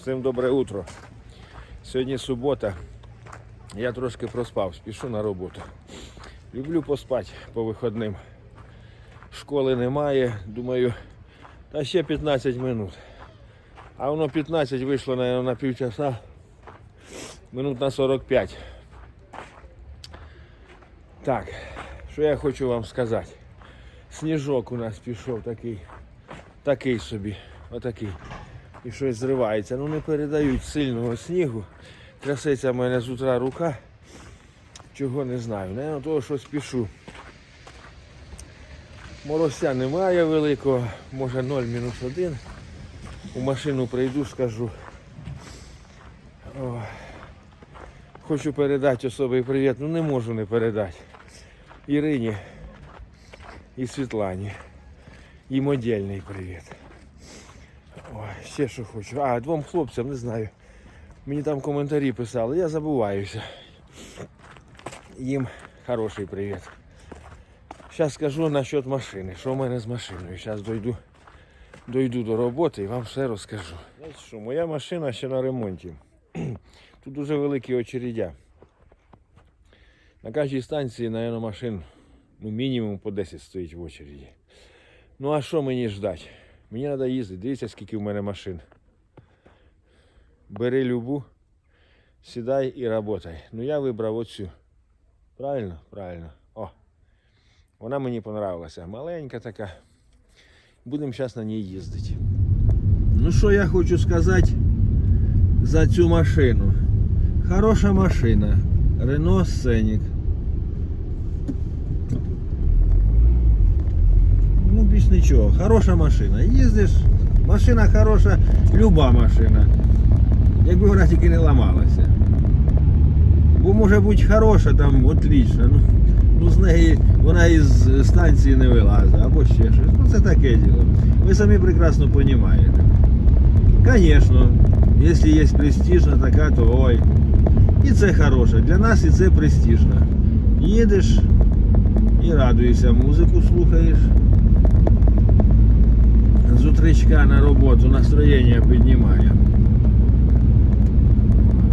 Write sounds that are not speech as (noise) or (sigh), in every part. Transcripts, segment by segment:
Всім добре утро. Сьогодні субота. Я трошки проспав, спішу на роботу. Люблю поспати по вихідним. Школи немає, думаю, та ще 15 минут. А воно 15 вийшло, наверное, на півчаса. Минут на 45. Так, що я хочу вам сказати. Сніжок у нас пішов такий, такий собі, отакий. І щось зривається. Ну не передають сильного снігу. Трясеться в мене з утра рука. Чого не знаю. Наверно, того, що спішу. Морозця немає великого, може 0 мінус 1. У машину прийду, скажу. О, хочу передати особий привіт, ну не можу не передати. Ірині і Світлані. Їм отдельний привіт. Ще що хочу. А, двом хлопцям, не знаю. Мені там коментарі писали, я забуваюся. Їм хороший привіт. Зараз скажу насчет машини, що в мене з машиною. Зараз дойду, дойду до роботи і вам все розкажу. Що, моя машина ще на ремонті. (clears throat) Тут дуже великі очередя. На кожній станції, мабуть, машин ну, мінімум по 10 стоїть в очереді. Ну а що мені ждать? Мені треба їздити. Дивіться, скільки в мене машин. Бери любу, сідай і работай. Ну я вибрав оцю. Правильно? Правильно. О. Вона мені понравилася. Маленька така. Будемо зараз на ній їздити. Ну що я хочу сказати за цю машину. Хороша машина. Рено Сценік. нічого. Хороша машина. Їздиш, машина хороша, люба машина. Якби вона тільки не ламалася. Бо може бути хороша, там отлічна. Ну, ну з неї вона із станції не вилазить або ще щось. Ну це таке діло. Ви самі прекрасно розумієте. Звісно, якщо є престижна така, то ой. І це хороше. Для нас і це престижно. Їдеш і радуєшся, музику слухаєш. З утречка на роботу настроєння піднімає.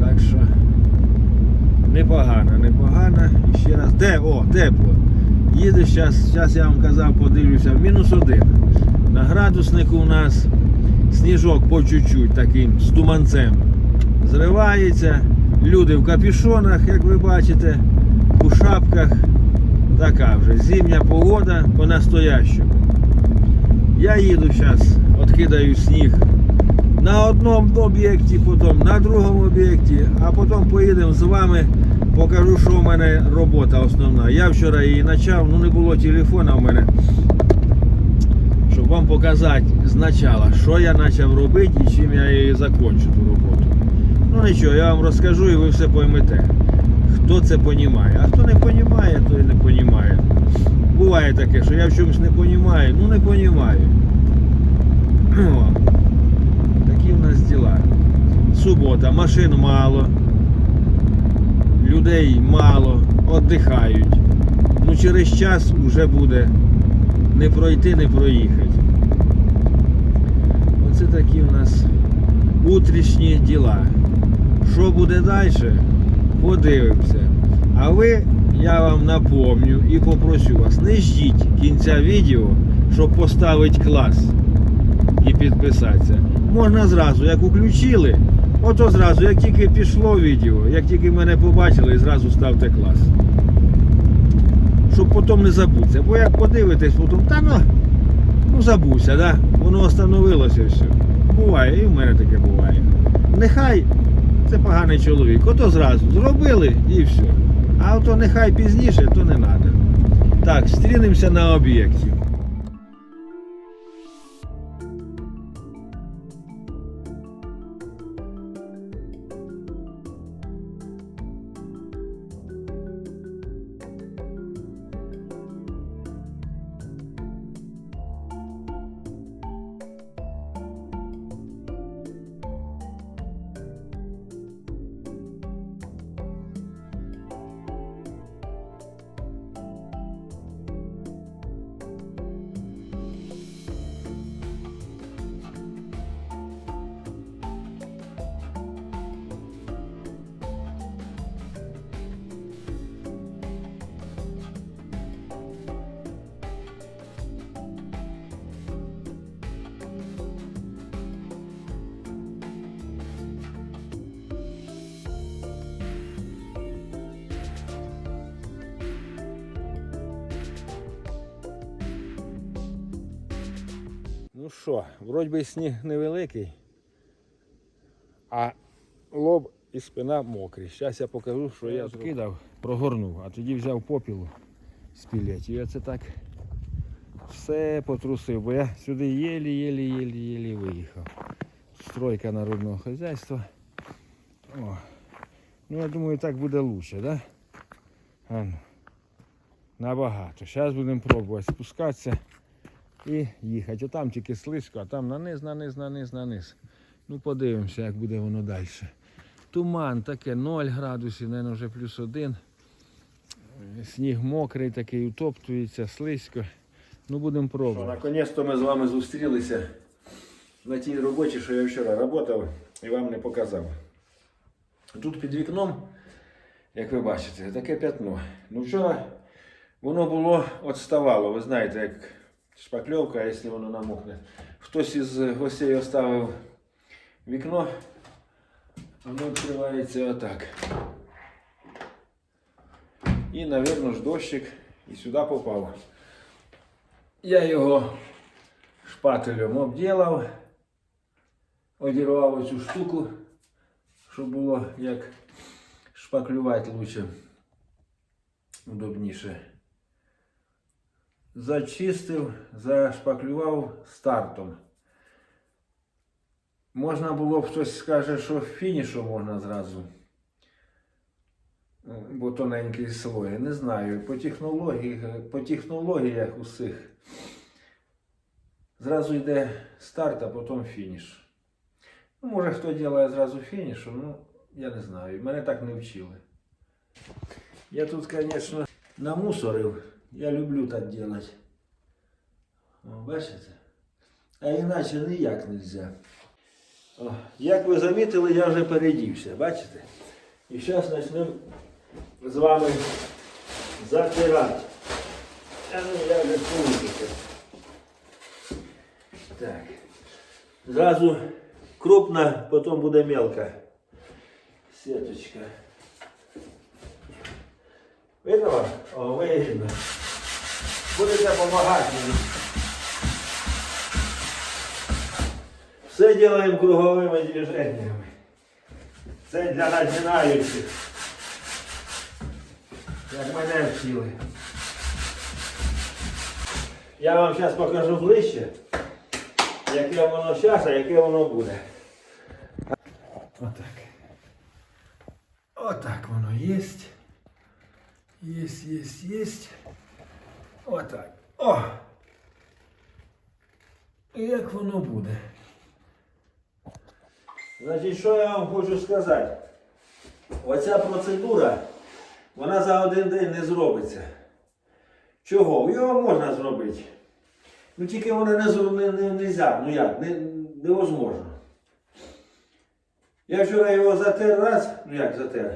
Так що непогано, непогано. І ще раз. Де? О, тепло. Зараз, зараз я вам казав, подивлюся, мінус один. На градуснику у нас сніжок по чуть-чуть таким з туманцем зривається. Люди в капюшонах, як ви бачите, у шапках. Така вже зимня погода по-настоящему. Я їду зараз, відкидаю сніг на одному об'єкті, потім на другому об'єкті, а потім поїдемо з вами, покажу, що в мене робота основна. Я вчора її почав, ну не було телефона в мене, щоб вам показати спочатку, що я почав робити і чим я її закончу ту роботу. Ну нічого, я вам розкажу і ви все поймете. Хто це розуміє, а хто не розуміє, той не розуміє. Буває таке, що я в чомусь не розумію, ну не розумію. О, Такі в нас діла. Субота, машин мало, людей мало, віддихають. Ну через час вже буде не пройти, не проїхати. Оце такі в нас утрішні діла. Що буде далі? Подивимося. А ви, я вам напомню і попрошу вас, не ждіть кінця відео, щоб поставити клас і підписатися. Можна зразу, як включили, ото зразу, як тільки пішло відео, як тільки мене побачили, зразу ставте клас. Щоб потім не забутися. Бо як подивитесь, потім, та ну, ну забувся, да? воно остановилося все. Буває, і в мене таке буває. Нехай це поганий чоловік. Ото зразу зробили і все. А ото нехай пізніше, то не треба. Так, стрінемося на об'єкті. Що, вроді би сніг невеликий, а лоб і спина мокрі. Зараз я покажу, що я кидав, прогорнув, а тоді взяв попілу з пілеті. Я це так все потрусив, бо я сюди єлі-єлі-єлі-єлі виїхав. Стройка народного хазяйства. О. Ну, я думаю, так буде краще, да? А ну. Набагато. Зараз будемо пробувати спускатися і їхати. Отам тільки слизько, а там наниз, наниз, наниз, наниз. Ну подивимося, як буде воно далі. Туман таке 0 градусів, мабуть, вже плюс один. Сніг мокрий, такий утоптується, слизько. Ну будемо пробувати. Наконець-то ми з вами зустрілися на тій роботі, що я вчора працював і вам не показав. Тут під вікном, як ви бачите, таке п'ятно. Ну вчора воно було відставало. Ви знаєте, як шпакльовка, якщо воно намокне. Хтось із гостей оставив вікно, воно відкривається отак. І, мабуть, ж дощик і сюди попав. Я його шпателем обділав, одірвав оцю штуку, щоб було як шпаклювати лучше, удобніше. Зачистив, зашпаклював стартом. Можна було б хтось скаже, що фінішом можна зразу. Бо тоненький слой. Не знаю. По технології, по технологіях усіх зразу йде старт, а потім фініш. Ну, може хто робить зразу фінішом, ну я не знаю. Мене так не вчили. Я тут, звісно, намусорив. Я люблю так робити. О, бачите? А іначе ніяк не можна. О, Як ви замітили, я вже передівся, бачите? І зараз почнемо з вами затирати. А ну я вже помітити. Так. Зразу крупна, потім буде мелка. Сеточка. Видно вам? О, видно. Будете допомагати мені. Все делаем круговими движеннями. Це для начинаючих. Як мене вчили. Я вам зараз покажу ближче, яке воно зараз, а яке воно буде. Отак. Отак воно є. Єсть, єсть, єсть. Отак. О! І Як воно буде? Значить, що я вам хочу сказати? Оця процедура, вона за один день не зробиться. Чого? Його можна зробити. Ну тільки воно не, не, не, нельзя, ну як, не, невозможно. Я вчора його затер раз, ну як затер,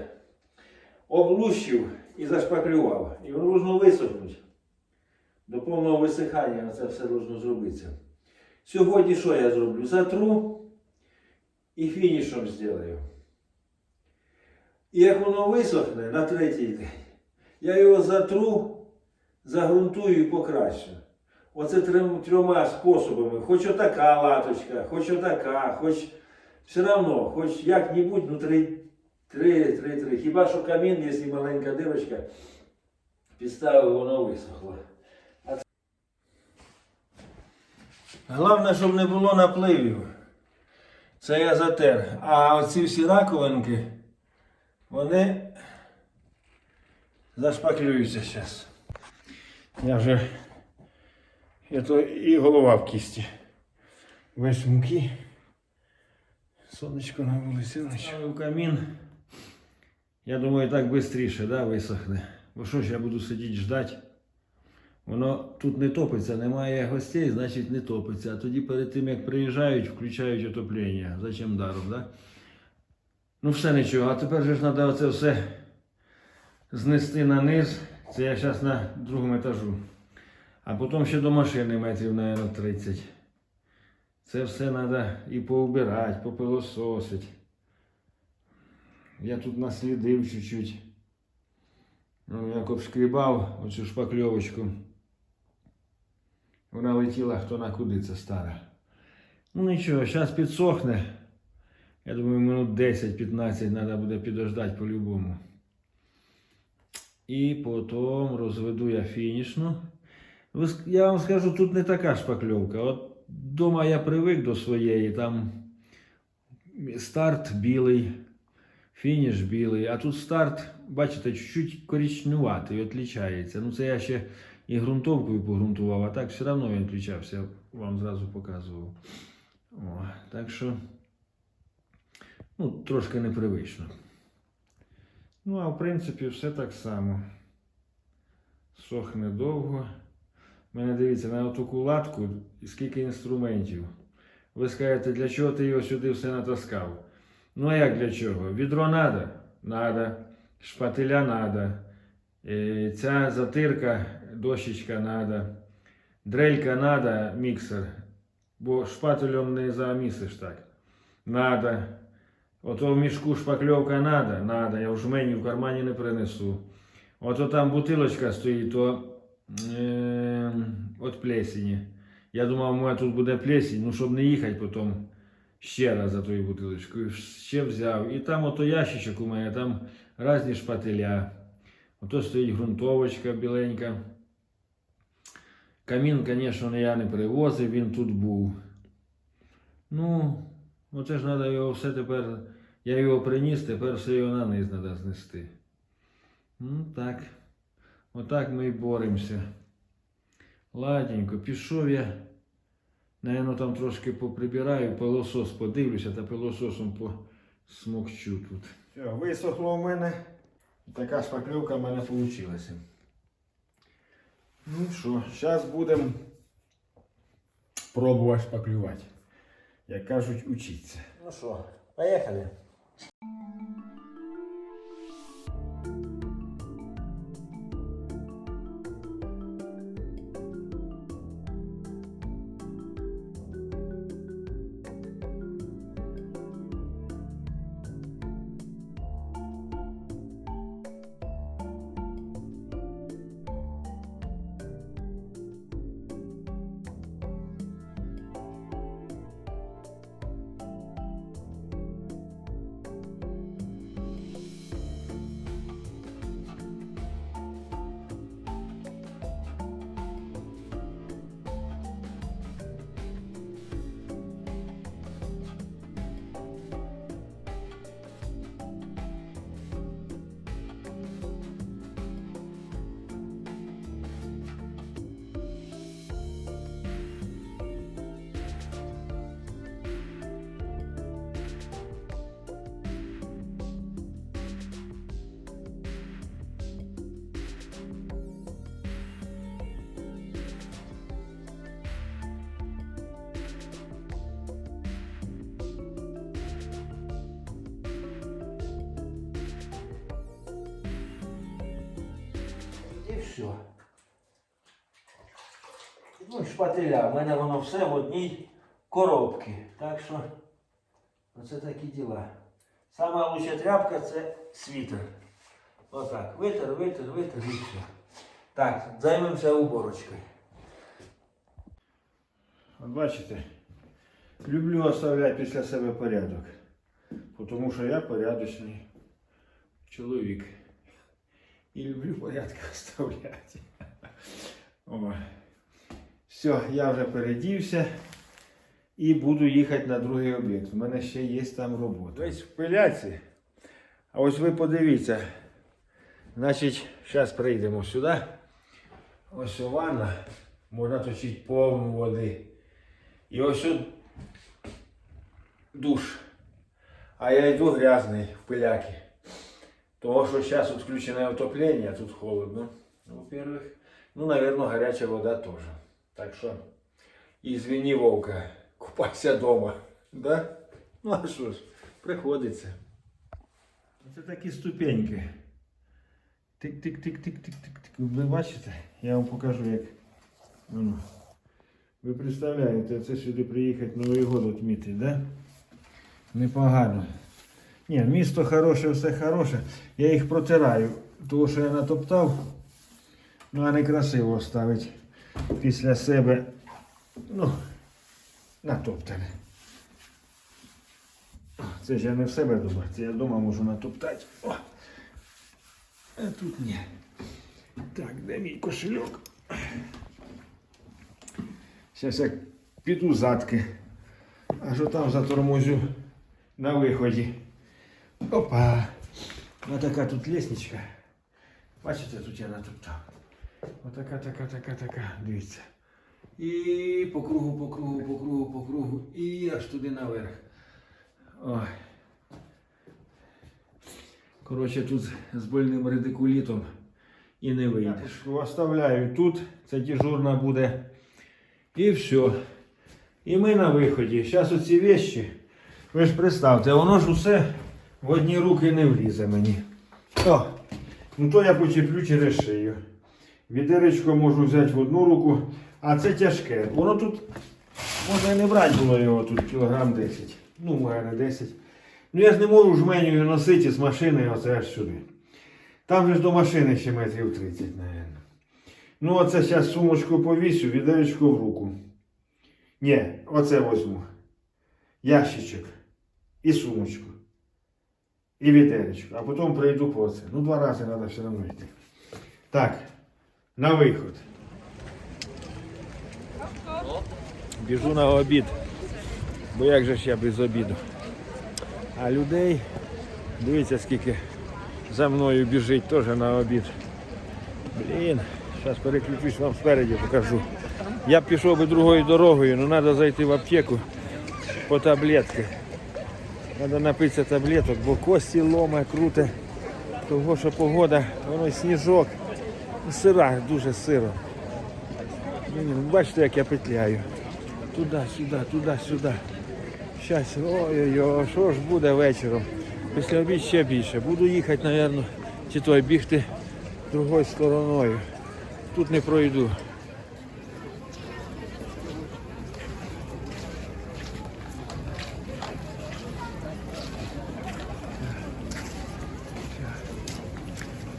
облущив і зашпаклював. І воно должно висохнути. До повного висихання це все должно зробитися. Сьогодні що я зроблю? Затру і фінішом зроблю. І як воно висохне на третій день, я його затру, загрунтую і покращу. Оце трьома способами. Хоч отака латочка, хоч отака, хоч все одно, хоч як-небудь, ну три, три, три, три. Хіба що камін, якщо маленька дирочка, підставив, воно висохло. А це- Головне, щоб не було напливів. Це я затер. А оці всі раковинки, вони зашпаклюються зараз. Я вже я то і голова в кісті. Весь муки. Сонечко на вулиці. В камін. Я думаю, так швидше да, висохне. Бо що ж я буду сидіти ждати? Воно тут не топиться, немає гостей, значить не топиться. А тоді перед тим, як приїжджають, включають отоплення. Зачем даром, да? Ну все нічого. А тепер же ж треба оце все знести на низ. Це я зараз на другому етажу. А потім ще до машини метрів, мабуть, 30. Це все треба і поубирати, попилососити. Я тут наслідив чуть-чуть. Ну, як обшкрібав оцю шпакльовочку. Вона летіла хто на куди це стара. Ну нічого, зараз підсохне. Я думаю, минут 10-15 треба буде підождати по-любому. І потім розведу я фінішну. Я вам скажу, тут не така шпакльовка. От дома я привик до своєї, там старт білий, фініш білий, а тут старт, бачите, чуть-чуть коричневатий, відлічається. Ну це я ще і ґрунтовкою погрунтував, а так все одно він відлічався, вам зразу показував. О, так що, ну, трошки непривично. Ну, а в принципі, все так само. Сохне довго. У мене дивіться, на таку латку скільки інструментів. Ви скажете, для чого ти його сюди все натаскав? Ну а як для чого? Відро надо? Надо. Шпателя. Е, Ця затирка, дощечка надо. Дрелька надо, міксер. Бо шпателем не замісиш так. Надо. Ото в мішку шпакльовка надо, надо. Я в жмені в кармані не принесу. Ото там бутилочка стоїть, то е, от плесені. Я думав, у мене тут буде плесень, ну щоб не їхати потім ще раз за тою бутилочкою. Ще взяв. І там ото ящичок у мене, там різні шпателя. Ото стоїть ґрунтовочка біленька. Камін, звісно, я не привозив, він тут був. Ну, оце ж треба його все тепер. Я його приніс, тепер все його на низ треба знести. Ну так. Отак ми і боремося. Ладенько, пішов я. Наверно, там трошки поприбираю, пилосос подивлюся та пилососом посмокчу тут. Все, висохло у мене. Така шпакльовка в мене вийшла. Ну що, зараз будемо пробувати шпаклювати. Як кажуть, учиться. Ну що, поїхали. все. Ну, і шпателя. У мене воно все в одній коробці. Так що, оце такі діла. Сама лучша тряпка це світер. Отак. Витер, витер, витер і все. Так, займемося уборочкою. От бачите, люблю оставляти після себе порядок. Тому що я порядочний чоловік. І люблю порядки (laughs) оставляти. О. Все, я вже передівся і буду їхати на другий об'єкт. У мене ще є там робота. Весь в пиляці. А ось ви подивіться. Значить, зараз прийдемо сюди. Ось ванна. Можна точити повну води. І ось тут душ. А я йду грязний в пиляки. Того, що зараз відключене отоплення, тут холодно. Во-первых. Ну, наверное, гаряча вода теж. Так що, извини, Вовка, (laughs) купайся дома. Да? Ну а що ж, приходиться. Це такі ступеньки. Тик-тик-тик-тик-тик-тик-тик. Ви бачите? Я вам покажу, як. Ну, ви представляєте, це сюди приїхати Новий год відмітити, да? Непогано. Ні, місто хороше, все хороше. Я їх протираю, тому що я натоптав. Ну, а не красиво ставить після себе. Ну, натоптане. Це ж я не в себе вдома, це я вдома можу натоптати. О! А тут ні. Так, де мій кошельок? Зараз я піду задки. А що там затормозю на виході. Опа! Ось така тут лестничка. Бачите, тут я натоптав. Отака, така, така, така. Дивіться. І по кругу, по кругу, по кругу, по кругу. І аж туди наверх. Ой. Коротше, тут з больним радикулітом і не вийдеш. Оставляю тут, це дежурна буде. І все. І ми на виході. Зараз оці вещі, ви ж представте, воно ж усе в одні руки не влізе мені. О, ну то я почеплю через шию. Відеречко можу взяти в одну руку, а це тяжке. Воно тут, може і не брати було його тут кілограм 10. Ну, може не 10. Ну я ж не можу жменю носити з машини оце аж сюди. Там же ж до машини ще метрів 30, мабуть. Ну, оце зараз сумочку повісю, відеречко в руку. Ні, оце возьму. Ящичок. І сумочку. І відеречко. А потім прийду по це. Ну, два рази треба все одно йти. Так, на виход. Біжу на обід. Бо як же ж я без обіду? А людей, дивіться, скільки за мною біжить теж на обід. Блін, зараз переключусь вам спереді, покажу. Я б пішов би другою дорогою, але треба зайти в аптеку по таблетки. Треба напитися таблеток, бо кості лома, круте. Того, що погода, воно сніжок. Сира, дуже сиро. Ну, Бачите, як я петляю. Туди, сюди, туди, сюди. Щас, ой-ой-ой, що ж буде вечором? Після обід ще більше. Буду їхати, мабуть, чи то бігти другою стороною. Тут не пройду.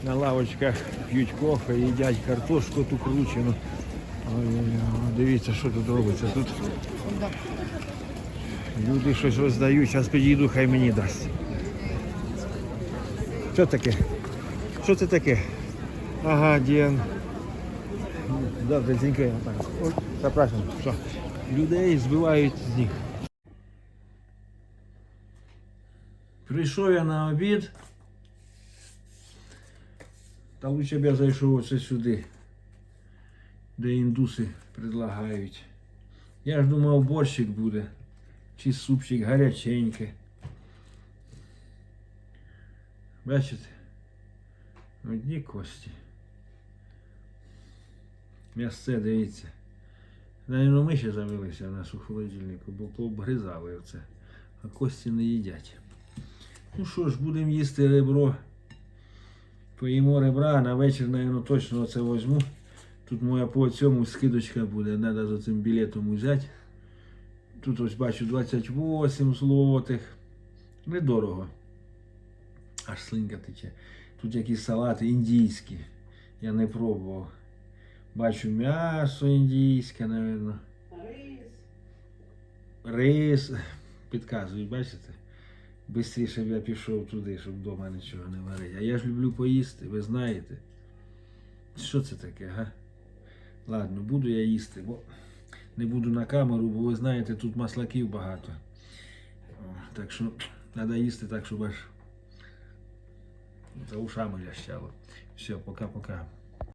На лавочках п'ють кофе, їдять картошку ту кручену. Дивіться, що тут робиться. Тут люди щось роздають, зараз підійду, хай мені дасть. Що таке? Що це таке? Ага, Діан. Добре, дзінькає. Запрошую. Що? Людей збивають з них. Прийшов я на обід. Та лучше б я зайшов оце сюди, де індуси предлагають. Я ж думав, борщик буде. Чи супчик гаряченький. Бачите? Одні кості. М'ясце, дивіться. Навіть ми ще завелися в нас у холодильнику, бо пообгризали оце. А кості не їдять. Ну що ж, будемо їсти ребро. Поїмо ребра, на вечір, наверное, точно оце возьму. Тут моя по цьому скидочка буде, треба за цим білетом взяти. Тут ось бачу 28 злотих. Недорого. Аж слинка тече. Тут якісь салати індійські. Я не пробував. Бачу м'ясо індійське, напевно. Рис. Підказують, бачите? Бистріше б я пішов туди, щоб вдома нічого не варити. А я ж люблю поїсти, ви знаєте. Що це таке, га? Ладно, буду я їсти, бо не буду на камеру, бо ви знаєте, тут маслаків багато. Так що треба їсти так, щоб аж за ушами лящало. Все, пока-пока.